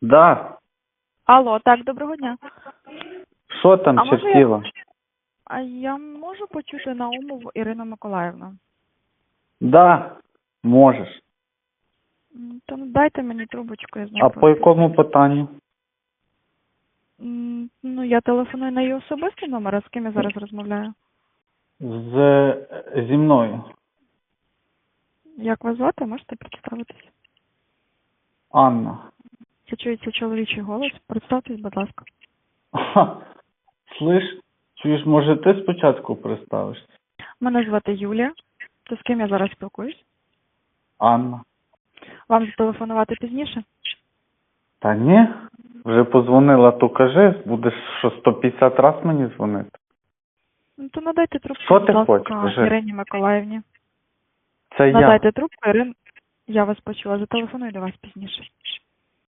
Да. Алло, так, доброго дня. Що там А може я- чертіло? А я можу почути Наумову Ірину Миколаївну? Да, можеш. М, То дайте мені трубочку, я знаю. А по якому питанню? Ну, я телефоную на її особистий номер, а з ким я зараз розмовляю? З зі мною. Як вас звати, можете представитись? Анна. Я чую цей чоловічий голос. Представтесь, будь ласка. Ха. Слиш, чуєш, може ти спочатку представишся? Мене звати Юлія. То з ким я зараз спілкуюсь? Анна. Вам зателефонувати пізніше? Та ні, вже позвонила, то кажи, будеш що 150 раз мені дзвонити. Ну, то надайте трубку, Що будь ти ласка, хочеш? Кажи. Ірині Миколаївні. Це я. Надайте трубку, Ірин. Я вас почула, зателефоную до вас пізніше.